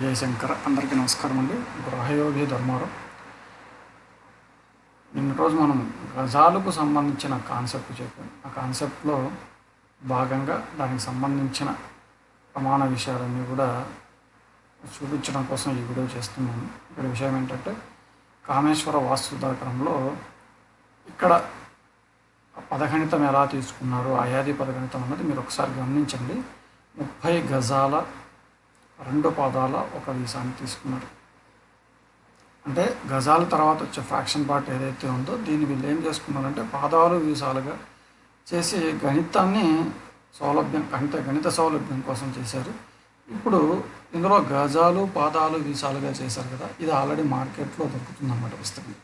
జయశంకర్ అందరికీ నమస్కారం అండి. గృహయోగి ధర్మారం నిన్న రోజు మనం గజాలకు సంబంధించిన కాన్సెప్ట్ చెప్పాం ఆ కాన్సెప్ట్లో భాగంగా దానికి సంబంధించిన ప్రమాణ విషయాలన్నీ కూడా చూపించడం కోసం ఈ వీడియో చేస్తున్నాను. ఇక్కడ విషయం ఏంటంటే కామేశ్వర వాస్తుదాకరంలో ఇక్కడ పదగణితం ఎలా తీసుకున్నారు అయాది పదగణితం అన్నది మీరు ఒకసారి గమనించండి. ముప్పై గజాల రెండు పాదాల ఒక వీసాన్ని తీసుకున్నారు. అంటే గజాల తర్వాత వచ్చే ఫ్రాక్షన్ పార్ట్ ఏదైతే ఉందో దీన్ని వీళ్ళు ఏం చేసుకున్నారంటే పాదాలు వీసాలుగా చేసి గణితాన్ని సౌలభ్యం గణిత గణిత సౌలభ్యం కోసం చేశారు. ఇప్పుడు ఇందులో గజాలు పాదాలు వీసాలుగా చేశారు కదా ఇది ఆల్రెడీ మార్కెట్లో దొరుకుతుందన్నమాట పుస్తకం.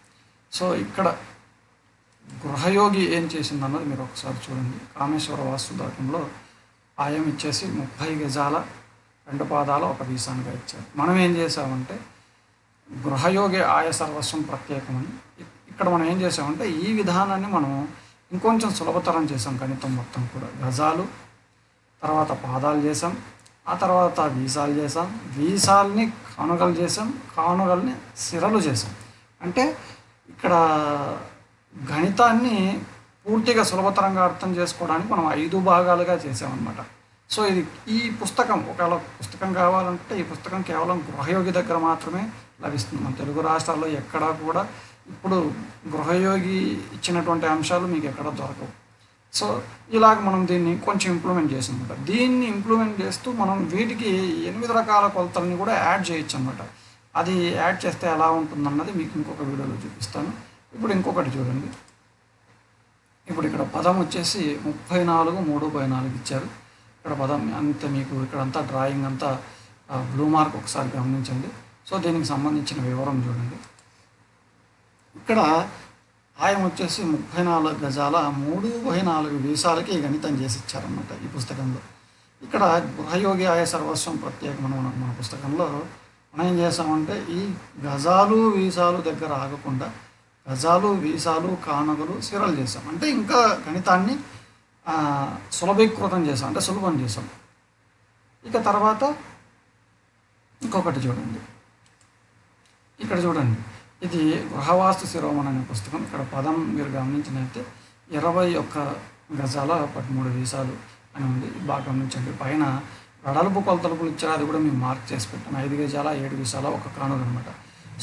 సో ఇక్కడ గృహయోగి ఏం చేసిందన్నది మీరు ఒకసారి చూడండి. కామేశ్వర వాస్తుదాకంలో ఆయం ఇచ్చేసి ముప్పై గజాల రెండు పాదాలు ఒక వీసానుగా ఇచ్చారు మనం ఏం చేసామంటే గృహయోగి ఆయ సర్వస్వం ప్రత్యేకమని ఇక్కడ మనం ఏం చేసామంటే ఈ విధానాన్ని మనం ఇంకొంచెం సులభతరం చేసాం గణితం మొత్తం కూడా. గజాలు తర్వాత పాదాలు చేసాం ఆ తర్వాత వీసాలు చేసాం వీసాల్ని కానుగలు చేసాం కానుగల్ని సిరలు చేసాం అంటే ఇక్కడ గణితాన్ని పూర్తిగా సులభతరంగా అర్థం చేసుకోవడానికి మనం ఐదు భాగాలుగా చేసామన్నమాట సో ఇది ఈ పుస్తకం ఒకవేళ పుస్తకం కావాలంటే ఈ పుస్తకం కేవలం గృహయోగి దగ్గర మాత్రమే లభిస్తుంది. మన తెలుగు రాష్ట్రాల్లో ఎక్కడా కూడా ఇప్పుడు గృహయోగి ఇచ్చినటువంటి అంశాలు మీకు ఎక్కడ దొరకవు. సో ఇలాగ మనం దీన్ని కొంచెం ఇంప్లిమెంట్ చేసాం అనమాట దీన్ని ఇంప్లిమెంట్ చేస్తూ మనం వీటికి ఎనిమిది రకాల కొలతల్ని కూడా యాడ్ చేయొచ్చు అనమాట అది యాడ్ చేస్తే ఎలా ఉంటుందన్నది మీకు ఇంకొక వీడియోలో చూపిస్తాను. ఇప్పుడు ఇంకొకటి చూడండి. ఇప్పుడు ఇక్కడ పదం వచ్చేసి ముప్పై నాలుగు మూడు బై నాలుగు ఇచ్చారు. ఇక్కడ పదం అంత మీకు ఇక్కడంతా డ్రాయింగ్ అంతా బ్లూ మార్క్ ఒకసారి గమనించండి. సో దీనికి సంబంధించిన వివరం చూడండి. ఇక్కడ ఆయన వచ్చేసి ముప్పై నాలుగు గజాల మూడు బై నాలుగు వీసాలకి గణితం చేసి ఇచ్చారన్నమాట ఈ పుస్తకంలో. ఇక్కడ గృహయోగి ఆయ సర్వస్వం ప్రత్యేకమైన మన మన పుస్తకంలో మనం ఏం చేసామంటే ఈ గజాలు వీసాలు దగ్గర ఆగకుండా గజాలు వీసాలు కానగలు సిరలు చేసాం అంటే ఇంకా గణితాన్ని సులభీకృతం చేసాం అంటే సులభం చేసాం ఇక తర్వాత ఇంకొకటి చూడండి. ఇక్కడ చూడండి. ఇది గృహవాస్తు శిరోమణి అనే పుస్తకం. ఇక్కడ పదం మీరు గమనించినట్లయితే ఇరవై ఒక్క గజాల పదమూడు వీసాలు అని ఉంది. బాగా గమనించండి పైన వెడల్పు కొలతలుపులు ఇచ్చారు అది కూడా మేము మార్క్ చేసి పెట్టాను ఐదు గజాల ఏడు వీసాల ఒక కానుక అనమాట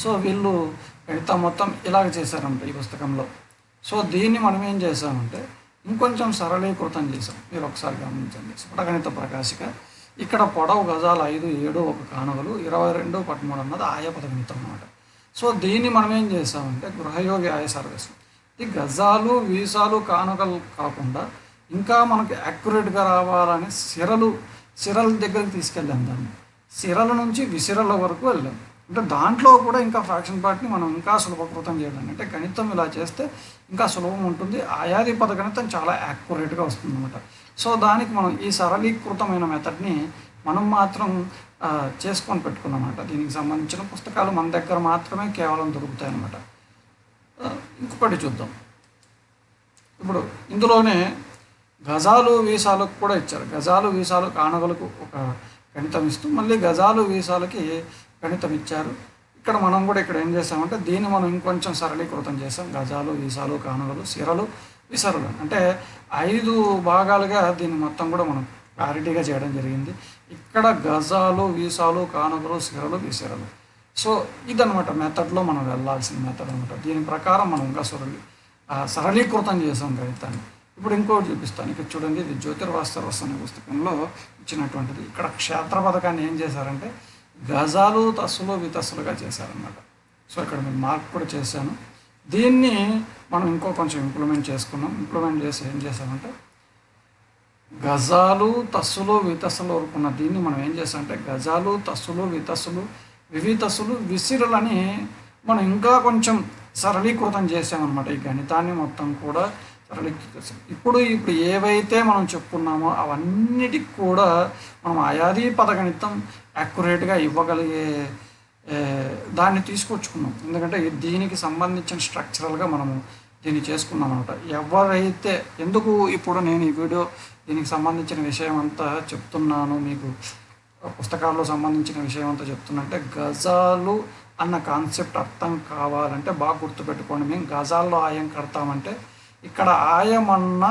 సో వీళ్ళు మిగతా మొత్తం ఇలాగ చేశారంట ఈ పుస్తకంలో. సో దీన్ని మనం ఏం చేసామంటే ఇంకొంచెం సరళీకృతం చేశాం. మీరు ఒకసారి గమనించండి. స్ఫుటగణిత ప్రకాశిక. ఇక్కడ పొడవు గజాలు ఐదు ఏడు ఒక కానవలు ఇరవై రెండు పదమూడు అన్నది ఆయా పదగణితం అన్నమాట. సో దీన్ని మనం ఏం చేసామంటే గృహయోగి ఆయ సర్వీస్ ఈ గజాలు వీసాలు కానుకలు కాకుండా ఇంకా మనకి యాక్యురేట్గా రావాలని సిరలు సిరల దగ్గరికి తీసుకెళ్ళాం దాన్ని. సిరల నుంచి విసిరల వరకు వెళ్ళాం. అంటే దాంట్లో కూడా ఇంకా ఫ్రాక్షన్ పార్ట్ని మనం ఇంకా సులభకృతం చేయడం అంటే గణితం ఇలా చేస్తే ఇంకా సులభం ఉంటుంది. ఆయాది పద గణితం చాలా యాక్యురేట్గా వస్తుంది అనమాట సో దానికి మనం ఈ సరళీకృతమైన మెథడ్ని మనం మాత్రం చేసుకొని పెట్టుకున్నమాట దీనికి సంబంధించిన పుస్తకాలు మన దగ్గర మాత్రమే కేవలం దొరుకుతాయి అన్నమాట ఇంకొకటి చూద్దాం. ఇప్పుడు ఇందులోనే గజాలు వీసాలకు కూడా ఇచ్చారు. గజాలు వీసాలు కానగలకు ఒక గణితం ఇస్తూ మళ్ళీ గజాలు వీసాలకి గణితం ఇచ్చారు. ఇక్కడ మనం కూడా ఇక్కడ ఏం చేసామంటే దీన్ని మనం ఇంకొంచెం సరళీకృతం చేసాం గజాలు వీసాలు కానుగలు సిరలు విసరలు. అంటే ఐదు భాగాలుగా దీన్ని మొత్తం కూడా మనం క్లారిటీగా చేయడం జరిగింది. ఇక్కడ గజాలు వీసాలు కానుగలు సిరలు విసిరలు. సో ఇదనమాట మెథడ్లో మనం వెళ్ళాల్సిన మెథడ్ అనమాట దీని ప్రకారం మనం ఇంకా సరళి సరళీకృతం చేసాం గణితాన్ని. ఇప్పుడు ఇంకోటి చూపిస్తాను. ఇక్కడ చూడండి ఇది జ్యోతిర్వాస్తవస్ అనే పుస్తకంలో ఇచ్చినటువంటిది. ఇక్కడ క్షేత్ర పథకాన్ని ఏం చేశారంటే గజాలు తస్సులు వితస్సులుగా చేశారన్నమాట. సో ఇక్కడ మీరు మార్క్ కూడా చేశాను. దీన్ని మనం ఇంకో కొంచెం ఇంప్లిమెంట్ చేసుకున్నాం. ఇంప్లిమెంట్ చేసి ఏం చేసామంటే గజాలు తస్సులు వితస్సులు వరకు ఉన్న దీన్ని మనం ఏం చేసామంటే గజాలు తస్సులు వితస్సులు వివితస్సులు విసిరులని మనం ఇంకా కొంచెం సరళీకృతం చేసామన్నమాట ఈ గణితాన్ని మొత్తం కూడా సరళీకృతం ఇప్పుడు ఇప్పుడు ఏవైతే మనం చెప్పుకున్నామో అవన్నిటికి కూడా మనం అయాది పదగణితం యాక్యురేట్గా ఇవ్వగలిగే దాన్ని తీసుకొచ్చుకున్నాం. ఎందుకంటే దీనికి సంబంధించిన స్ట్రక్చరల్గా మనము దీన్ని చేసుకున్నాం అనమాట ఎవరైతే ఎందుకు ఇప్పుడు నేను ఈ వీడియో దీనికి సంబంధించిన విషయం అంతా చెప్తున్నాను మీకు పుస్తకాల్లో సంబంధించిన విషయం అంతా చెప్తున్నంటే గజాలు అన్న కాన్సెప్ట్ అర్థం కావాలంటే బాగా గుర్తుపెట్టుకోండి. మేము గజాల్లో ఆయం కడతామంటే ఇక్కడ ఆయం అన్న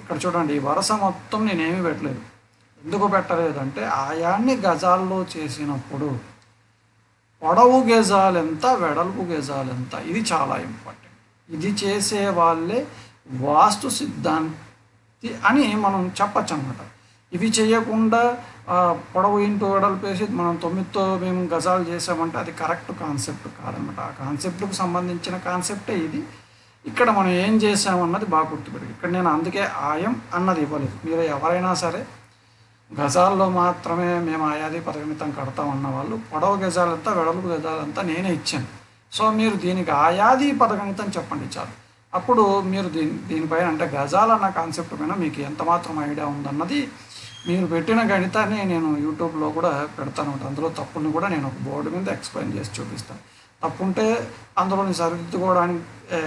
ఇక్కడ చూడండి ఈ వరుస మొత్తం నేనేమి పెట్టలేదు. ఎందుకు పెట్టలేదంటే ఆయాన్ని గజాల్లో చేసినప్పుడు పొడవు గజాలు ఎంత వెడల్పు గజాలు ఎంత ఇది చాలా ఇంపార్టెంట్. ఇది చేసే వాళ్ళే వాస్తు సిద్ధాంతి అని మనం చెప్పచ్చు అనమాట ఇవి చేయకుండా పొడవు ఇంటూ వెడల్పు వేసి మనం తొమ్మిదితో మేము గజాలు చేసామంటే అది కరెక్ట్ కాన్సెప్ట్ కాదనమాట ఆ కాన్సెప్ట్కు సంబంధించిన కాన్సెప్టే ఇది. ఇక్కడ మనం ఏం చేసామన్నది బాగా గుర్తుపెట్టి ఇక్కడ నేను అందుకే ఆయం అన్నది ఇవ్వలేదు. మీరు ఎవరైనా సరే గజాల్లో మాత్రమే మేము ఆయాది పరిమితం కడతామన్న వాళ్ళు పొడవు గజాలంతా వెడల్పు గజాలంతా నేనే ఇచ్చాను. సో మీరు దీనికి ఆయాది పదగణితం చెప్పండి చాలు. అప్పుడు మీరు దీని దీనిపైన అంటే గజాలు అన్న కాన్సెప్ట్ పైన మీకు ఎంతమాత్రం ఐడియా ఉందన్నది మీరు పెట్టిన గణితాన్ని నేను యూట్యూబ్లో కూడా పెడతాను. అందులో తప్పుని కూడా నేను ఒక బోర్డు మీద ఎక్స్ప్లెయిన్ చేసి చూపిస్తాను. తప్పుంటే అందులోని సరిదిద్దుకోవడానికి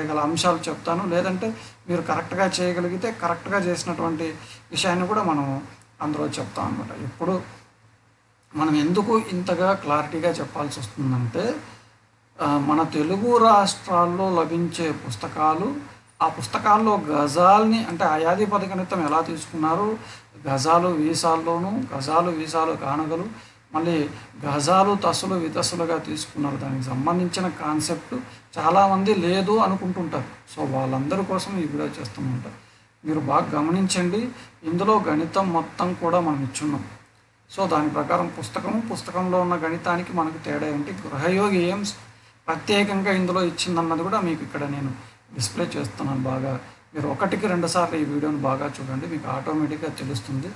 గల అంశాలు చెప్తాను. లేదంటే మీరు కరెక్ట్గా చేయగలిగితే కరెక్ట్గా చేసినటువంటి విషయాన్ని కూడా మనం అందులో చెప్తాం అనమాట ఇప్పుడు మనం ఎందుకు ఇంతగా క్లారిటీగా చెప్పాల్సి వస్తుందంటే మన తెలుగు రాష్ట్రాల్లో లభించే పుస్తకాలు ఆ పుస్తకాల్లో గజాల్ని అంటే అయాది పదగణితం ఎలా తీసుకున్నారు? గజాలు వీసాల్లోనూ గజాలు వీసాలు కానగలు మళ్ళీ గజాలు తసులు వితసులుగా తీసుకున్నారు. దానికి సంబంధించిన కాన్సెప్ట్ చాలామంది లేదు అనుకుంటుంటారు. సో వాళ్ళందరి కోసం ఈ వీడియో చేస్తుంటారు మీరు బాగా గమనించండి. ఇందులో గణితం మొత్తం కూడా మనం ఇచ్చున్నాం. సో దాని ప్రకారం పుస్తకం పుస్తకంలో ఉన్న గణితానికి మనకు తేడా ఏంటి? గృహయోగి ఏం ప్రత్యేకంగా ఇందులో ఇచ్చిందన్నది కూడా మీకు ఇక్కడ నేను డిస్ప్లే చేస్తున్నాను బాగా. మీరు ఒకటికి రెండుసార్లు ఈ వీడియోని బాగా చూడండి. మీకు ఆటోమేటిక్గా తెలుస్తుంది.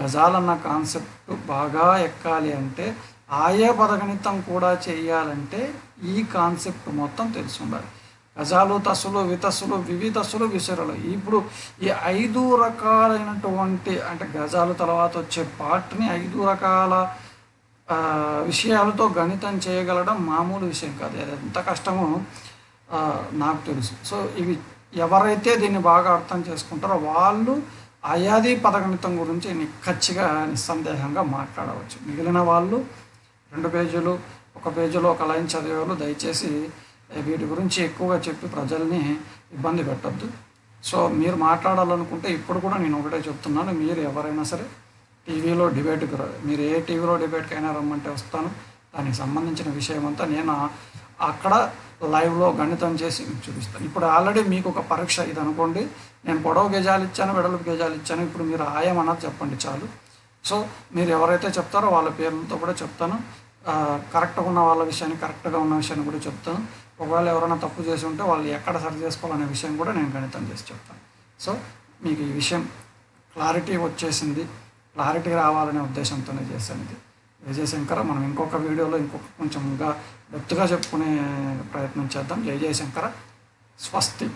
గజాలన్న కాన్సెప్ట్ బాగా ఎక్కాలి అంటే ఆయా పదగణితం కూడా చేయాలంటే ఈ కాన్సెప్ట్ మొత్తం తెలిసి ఉండాలి గజాలు తస్సులు వితస్సులు వివిధస్సులు విసురలు. ఇప్పుడు ఈ ఐదు రకాలైనటువంటి అంటే గజాలు తర్వాత వచ్చే పార్ట్ని ఐదు రకాల విషయాలతో గణితం చేయగలడం మామూలు విషయం కాదు. అది ఎంత కష్టమో నాకు తెలుసు. సో ఇవి ఎవరైతే దీన్ని బాగా అర్థం చేసుకుంటారో వాళ్ళు అయాది పదగణితం గురించి నిక్కచ్చిగా నిస్సందేహంగా మాట్లాడవచ్చు. మిగిలిన వాళ్ళు రెండు పేజీలు ఒక పేజీలో ఒక లైన్ చదివేవాళ్ళు దయచేసి వీటి గురించి ఎక్కువగా చెప్పి ప్రజల్ని ఇబ్బంది పెట్టద్దు. సో మీరు మాట్లాడాలనుకుంటే ఇప్పుడు కూడా నేను ఒకటే చెప్తున్నాను మీరు ఎవరైనా సరే టీవీలో డిబేట్కి మీరు ఏ టీవీలో డిబేట్కి అయినా రమ్మంటే వస్తాను. దానికి సంబంధించిన విషయం అంతా నేను అక్కడ లైవ్లో గణితం చేసి చూపిస్తాను. ఇప్పుడు ఆల్రెడీ మీకు ఒక పరీక్ష ఇది అనుకోండి నేను పొడవు గజాలు ఇచ్చాను వెడల్పు గజాలు ఇచ్చాను ఇప్పుడు మీరు ఆయం అన్నది చెప్పండి చాలు. సో మీరు ఎవరైతే చెప్తారో వాళ్ళ పేర్లతో కూడా చెప్తాను. కరెక్ట్గా ఉన్న వాళ్ళ విషయాన్ని కరెక్ట్గా ఉన్న విషయాన్ని కూడా చెప్తాను. ఒకవేళ ఎవరైనా తప్పు చేసి ఉంటే వాళ్ళు ఎక్కడ సరి చేసుకోవాలనే విషయం కూడా నేను గణితం చేసి చెప్తాను. సో మీకు ఈ విషయం క్లారిటీ వచ్చేసింది. క్లారిటీ రావాలనే ఉద్దేశంతోనే చేశాను ఇది. మనం ఇంకొక వీడియోలో ఇంకొక కొంచెంగా డెప్త్గా చెప్పుకునే ప్రయత్నం చేద్దాం. జయ జయశంకర స్వస్తి.